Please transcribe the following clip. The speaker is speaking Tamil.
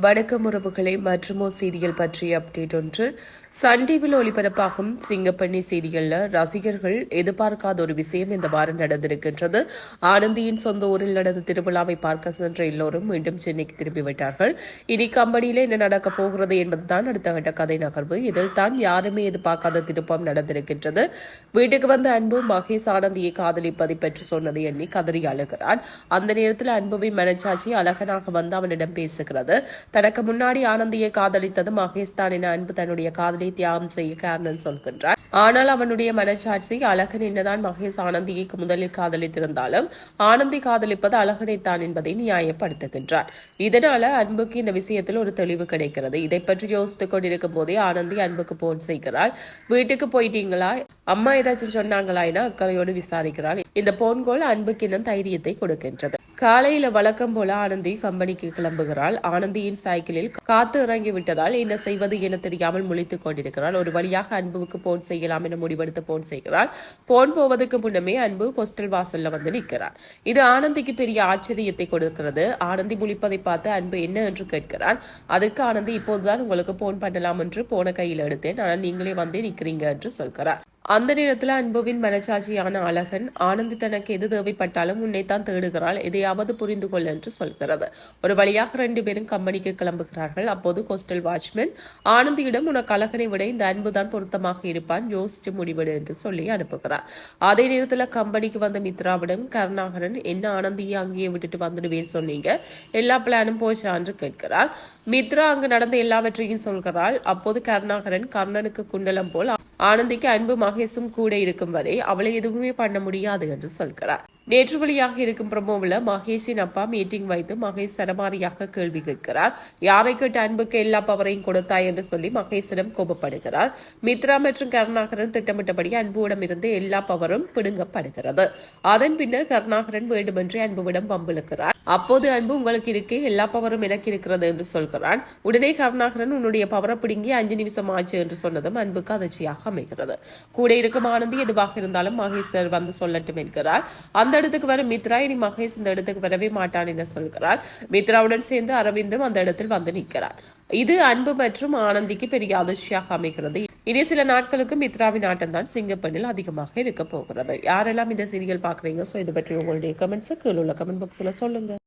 வணக்கம் உறவுகளை மற்றுமோ சீரியல் பற்றிய அப்டேட் ஒன்று. சன் டிவியில் ஒளிபரப்பாகும் சிங்கப்பண்ணி சீரியல்ல ரசிகர்கள் எதிர்பார்க்காத ஒரு விஷயம் இந்த வாரம் நடந்திருக்கின்றது. ஆனந்தியின் சொந்த ஊரில் நடந்த திருவிழாவை பார்க்க சென்ற எல்லோரும் மீண்டும் சென்னைக்கு திரும்பிவிட்டார்கள் இனி கம்பெனியில என்ன நடக்கப் போகிறது என்பதுதான் அடுத்த கட்ட கதை நகர்வு. இதில் தான் யாருமே எதிர்பார்க்காத திருப்பம் நடந்திருக்கின்றது. வீட்டுக்கு வந்த அன்பு மகேஷ் ஆனந்தியை காதலிப்பதை பற்றி சொன்னதை எண்ணி கதறி அழுகிறான். அந்த நேரத்தில் அன்புவின் மனச்சாட்சி அழகனாக வந்து அவனிடம் பேசுகிறது. தனக்கு முன்னாடி ஆனந்தியை காதலித்தது மகேஷ் தான் என அன்பு தன்னுடைய காதலை தியாகம் செய்ய காரணம் சொல்கின்றார். ஆனால் அவனுடைய மனச்சாட்சி அழகன் என்னதான் மகேஷ் ஆனந்தியை முதலில் காதலித்திருந்தாலும் ஆனந்தி காதலிப்பது அழகனைத்தான் என்பதை நியாயப்படுத்துகின்றார். இதனால அன்புக்கு இந்த விஷயத்தில் ஒரு தெளிவு கிடைக்கிறது. இதை பற்றி யோசித்துக் கொண்டிருக்கும் போதே ஆனந்தி அன்புக்கு போன் செய்கிறாள். வீட்டுக்கு போயிட்டீங்களா? அம்மா ஏதாச்சும் சொன்னாங்களா என அக்கறையோடு விசாரிக்கிறாள். இந்த போன்கோல் அன்புக்கு இன்னும் தைரியத்தை கொடுக்கின்றது. காலையில வழக்கம் போல ஆனந்தி கம்பெனிக்கு கிளம்புகிறாள். ஆனந்தியின் சைக்கிளில் காத்து இறங்கி விட்டதால் என்ன செய்வது என தெரியாமல் முழித்துக் கொண்டிருக்கிறாள். ஒரு வழியாக அன்புவுக்கு போன் செய்யலாம் என முடிவெடுத்து போன் செய்கிறாள். போன் போவதற்கு முன்னமே அன்பு ஹோஸ்டல் வாசல்ல வந்து நிற்கிறார். இது ஆனந்திக்கு பெரிய ஆச்சரியத்தை கொடுக்கிறது. ஆனந்தி முழிப்பதை பார்த்து அன்பு என்ன என்று கேட்கிறான். அதற்கு ஆனந்தி இப்போதுதான் உங்களுக்கு போன் பண்ணலாம் என்று போன கையில் எடுத்தேன். ஆனால் நீங்களே வந்து நிற்கிறீங்க என்று சொல்கிறார். அந்த நேரத்தில் அன்புவின் மனச்சாட்சியான அழகன் ஆனந்தி தனக்கு எது தேவைப்பட்டாலும் உன்னைத்தான் தேடுகிறாள் எதையாவது புரிந்து கொள் என்று சொல்கிறது. ஒரு வழியாக ரெண்டு பேரும் கம்பெனிக்கு கிளம்புகிறார்கள். அப்போது கோஸ்டல் வாட்ச்மேன் ஆனந்தியிடம் உனக்கு அழகனை விட இந்த அன்புதான் பொருத்தமாக இருப்பான் யோசிச்சு முடிவெடு என்று சொல்லி அனுப்புகிறார். அதே நேரத்தில் கம்பெனிக்கு வந்த மித்ராவிடம் கருணாகரன் என்ன ஆனந்தியை அங்கேயே விட்டுட்டு வந்துடுவேன் சொன்னீங்க? எல்லா பிளானும் போச்சா? என்று கேட்கிறார். மித்ரா அங்கு நடந்த எல்லாவற்றையும் சொல்கிறாள். அப்போது கருணாகரன் கர்ணனுக்கு குண்டலம் போல் ஆனந்திக்கு அன்பு மகேஷும் கூட இருக்கும் வரை அவளை எதுவுமே பண்ண முடியாது என்று சொல்கிறார். நேற்று வழியாக இருக்கும் பிரமோவில் மகேஷின் அப்பா மீட்டிங் வைத்து மகேஷ் சரமாரியாக கேள்வி கேட்கிறார். யாரை கேட்டு அன்புக்கு எல்லா பவரையும் கொடுத்தாய் என்று சொல்லி மகேஷிடம் கோபப்படுகிறார். மித்ரா மற்றும் கருணாகரன் திட்டமிட்டபடி அன்புவிடம் இருந்து எல்லா பவரும் பிடுங்கப்படுகிறது. அதன் பின்னர் கருணாகரன் வேண்டுமென்றே அன்புவிடம் பம்பிழுக்கிறார் அப்போது அன்பு உங்களுக்கு இருக்கு எல்லா பவரும் எனக்கு இருக்கிறது என்று சொல்கிறான். உடனே கருணாகரன் உன்னுடைய பவரை பிடுங்கி அஞ்சு நிமிஷம் ஆச்சு என்று சொன்னதும் அன்புக்கு அதிர்ச்சியாக அமைகிறது. கூட இருக்கும் ஆனந்தி எதுவாக இருந்தாலும் மகேஷர் வந்து சொல்லட்டும் என்கிறார். அந்த இடத்துக்கு வர மித்ரா இனி மகேஷ் இந்த இடத்துக்கு வரவே மாட்டான் என சொல்கிறார். மித்ராவுடன் சேர்ந்து அரவிந்தும் அந்த இடத்தில் வந்து நிற்கிறார். இது அன்பு மற்றும் ஆனந்திக்கு பெரிய அதிர்ச்சியாக அமைகிறது. இனி சில நாட்களுக்கு மித்ராவின் ஆட்டம் தான் சிங்கப்பெண்ணில் அதிகமாக இருக்க போகிறது. யாரெல்லாம் இந்த சீரியல் பாக்குறீங்க ஸோ இதை பற்றி உங்களுடைய கமெண்ட்ஸை கீழே உள்ள கமெண்ட் பாக்ஸில் சொல்லுங்க.